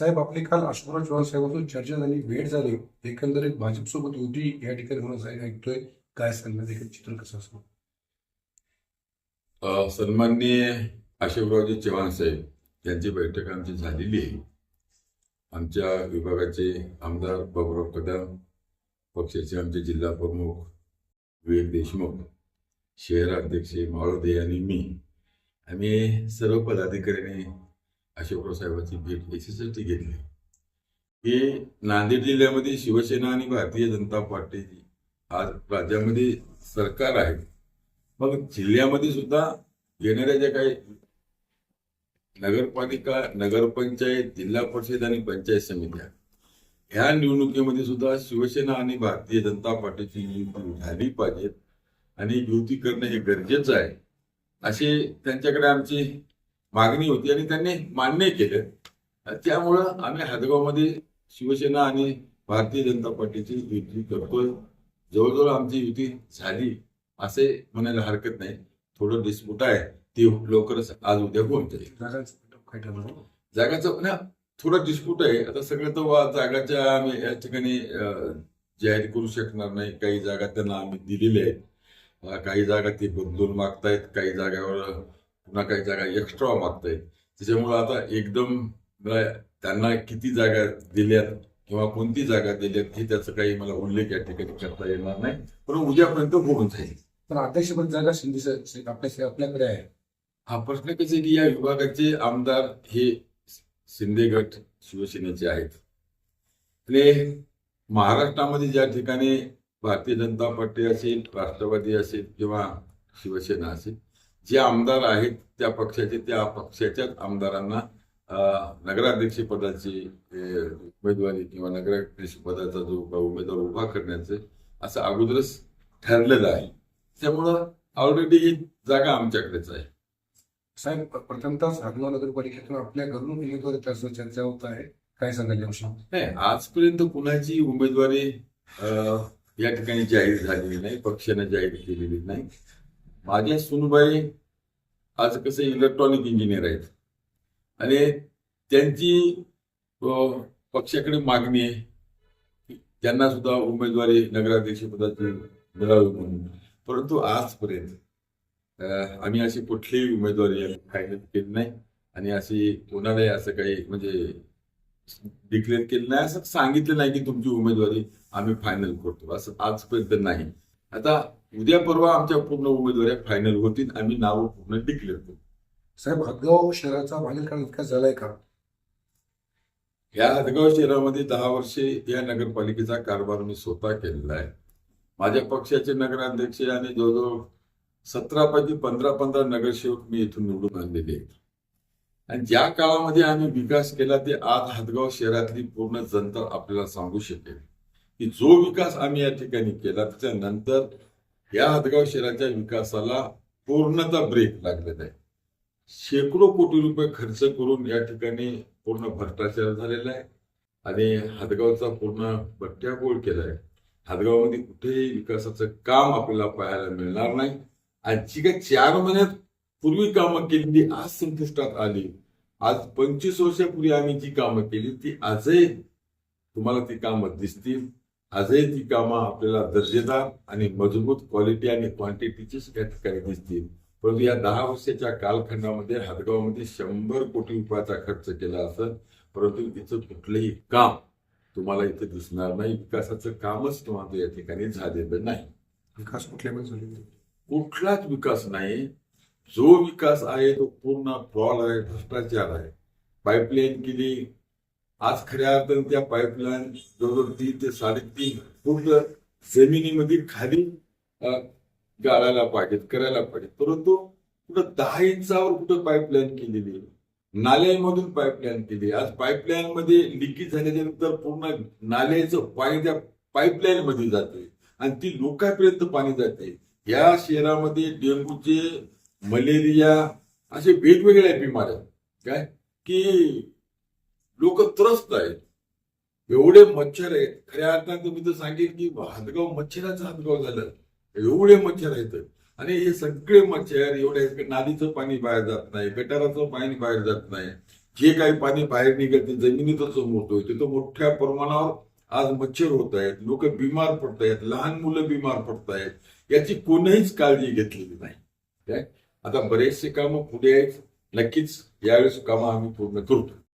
साहेब आपली काल अशोकराव चव्हाण साहेबांसोबत चर्चा झाली भेट झाली. एकंदरीत भाजपसोबत युती या ठिकाणी होणं साहेब ऐकतोय? काय सांगण्यात देखील चित्र कसं असं सन्माननीय अशोकरावजी चव्हाण साहेब यांची बैठक आमची झालेली आहे. आमच्या विभागाचे आमदार बाबुराव कदम पक्षाचे आमचे जिल्हा प्रमुख विवेक देशमुख शहराध्यक्ष माळोदे आणि मी. आम्ही सर्व पदाधिकाऱ्यांनी अशोकराव साहेबांची भेट याच्यासाठी घेतली. की नांदेड जिल्ह्यामध्ये शिवसेना आणि भारतीय जनता पार्टी आज राज्यामध्ये सरकार आहे. मग जिल्ह्यामध्ये सुद्धा येणाऱ्या ज्या काही नगरपालिका नगरपंचायत जिल्हा परिषद आणि पंचायत समित्या ह्या निवडणुकीमध्ये सुद्धा शिवसेना आणि भारतीय जनता पार्टीची युती झाली पाहिजेत आणि युती करणं हे गरजेचं आहे. अशी त्यांच्याकडे आमची मागणी होती आणि त्यांनी मान्य केलं. त्यामुळं आम्ही हदगावमध्ये शिवसेना आणि भारतीय जनता पार्टीची युती करतोय. जवळजवळ आमची युती झाली असे म्हणायला हरकत नाही. थोडं डिस्प्यूट आहे ते लवकरच आज उद्या होऊन जाईल. जागांचं ना थोडं डिस्प्यूट आहे. आता सगळं तर जागाच्या आम्ही या ठिकाणी जाहीर करू शकणार नाही. काही जागा त्यांना आम्ही दिलेल्या आहेत. काही जागा ते बदलून मागतायत काही जागावर पुन्हा काही जागा एक्स्ट्रा मागतायत त्याच्यामुळं आता एकदम त्यांना किती जागा दिल्यात किंवा कोणती जागा दिल्यात हे त्याचा काही मला उल्लेख या ठिकाणी करता येणार नाही. पण उद्यापर्यंत होऊन जाईल. पण अध्यक्षपद जागा शिंदे आपल्या आपल्याकडे आहे. हा प्रश्न कसे की या विभागाचे आमदार हे शिंदे गट शिवसेनेचे आहेत. आणि महाराष्ट्रामध्ये ज्या ठिकाणी भारतीय जनता पार्टी असेल राष्ट्रवादी असेल किंवा शिवसेना असेल जे आमदार आहेत त्या पक्षाचे त्या पक्षाच्याच आमदारांना नगराध्यक्ष पदाची उमेदवारी किंवा नगराध्यक्ष पदाचा जो उमेदवार उभा करण्याचं असं अगोदरच ठरलेलं आहे. त्यामुळं ऑलरेडी ही जागा आमच्याकडेच आहे. साहेब प्रथमतः साधगाव नगरपालिकेतून आपल्या घरून उमेदवारी त्याचं चर्चा होत आहे. काय याविषयी? नाही आजपर्यंत कुणाची उमेदवारी या ठिकाणी जाहीर झालेली नाही पक्षाने जाहीर केलेली नाही. माझ्या सुनबाई आज कसं इलेक्ट्रॉनिक इंजिनियर आहेत. आणि त्यांची पक्षाकडे मागणी आहे. त्यांना सुद्धा उमेदवारी नगराध्यक्ष पदाची मिळावी म्हणून. परंतु आजपर्यंत आम्ही अशी कुठलीही उमेदवारी फायनल केली नाही. आणि अशी कोणालाही असं काही म्हणजे डिक्लेअर केलं नाही. असं सांगितलं नाही की तुमची उमेदवारी आम्ही फायनल करतो. असं आजपर्यंत नाही. आता उद्या परवा आमच्या पूर्ण उमेदवाऱ्या फायनल होतील आम्ही नाव पूर्ण डिक्लेअर करू. साहेब हदगाव शहराचा मागील काळात इतका झालाय का? या हदगाव शहरामध्ये दहा वर्षे या नगरपालिकेचा कारभार मी स्वतः केलेला आहे. माझ्या पक्षाचे नगराध्यक्ष आणि जवळजवळ सतरा पैकी पंधरा पंधरा नगरसेवक मी इथून निवडून आणलेले आहेत. आणि ज्या काळामध्ये आम्ही विकास केला ते आज हदगाव शहरातली पूर्ण जनता आपल्याला सांगू शकेल. की जो विकास आम्ही या ठिकाणी केला त्याच्यानंतर या हदगाव शहराच्या विकासाला पूर्णतः ब्रेक लागलेला आहे. शेकडो कोटी रुपये खर्च करून या ठिकाणी पूर्ण भ्रष्टाचार झालेला आहे आणि हदगावचा पूर्ण बट्ट्यागोळ केला आहे. हदगावमध्ये कुठेही विकासाचं काम आपल्याला पाहायला मिळणार नाही. आणि जी काही चार महिन्यात पूर्वी कामं केलेली आज संपुष्टात आली. आज पंचवीस वर्षापूर्वी आम्ही जी कामं केली ती आजही तुम्हाला ती कामं दिसतील. आजही ती कामं आपल्याला दर्जेदार आणि मजबूत क्वालिटी आणि क्वांटिटीचीच या ठिकाणी दिसतील. परंतु या दहा वर्षाच्या कालखंडामध्ये हदगावमध्ये शंभर कोटी रुपयाचा खर्च केला असेल परंतु तिचं कुठलंही काम तुम्हाला इथे दिसणार नाही. विकासाचं कामच तुम्हाला या ठिकाणी झालेलं नाही. विकास कुठल्या. कुठलाच विकास नाही. जो विकास आहे तो पूर्ण फ्रॉड आहे भ्रष्टाचार आहे. पाईपलाईन केली आज खऱ्या अर्थानं त्या पाईपलाईन जवळजवळ तीन ते साडेतीन फूट जमिनीमध्ये खाली गाळायला पाहिजेत करायला पाहिजेत. परंतु कुठं दहा इंचावर कुठं पाईपलाईन केलेली नाल्यांमधून पाईपलाईन केली आज पाईपलाईन मध्ये लिकेज झाल्याच्यानंतर पूर्ण नाल्याचं पाणी त्या पाईपलाईन मध्ये जाते आणि ती लोकांपर्यंत पाणी जाते या शहरामध्ये डेंग्यूचे मलेरिया असे वेगवेगळ्या बिमाऱ्या काय? की लोक त्रस्त आहेत. एवढे मच्छर आहेत. खऱ्या अर्थानं मी तर सांगेन की हातगाव मच्छराचं हातगाव झालं. एवढे मच्छर आहेत. आणि हे सगळे मच्छर एवढे आहेत नालीचं पाणी बाहेर जात नाही गटाराचं पाणी बाहेर जात नाही. जे काही पाणी बाहेर निघते जमिनीतच मोडतोय तिथं मोठ्या प्रमाणावर आज मच्छर होत आहेत. लोक बिमार पडत आहेत. लहान मुलं बिमार पडत आहेत. याची कोणीच काळजी घेतलेली नाही. काय? आता बरेचसे कामं पुढे आहेत. नक्कीच यावेळेस कामं आम्ही पूर्ण करतो.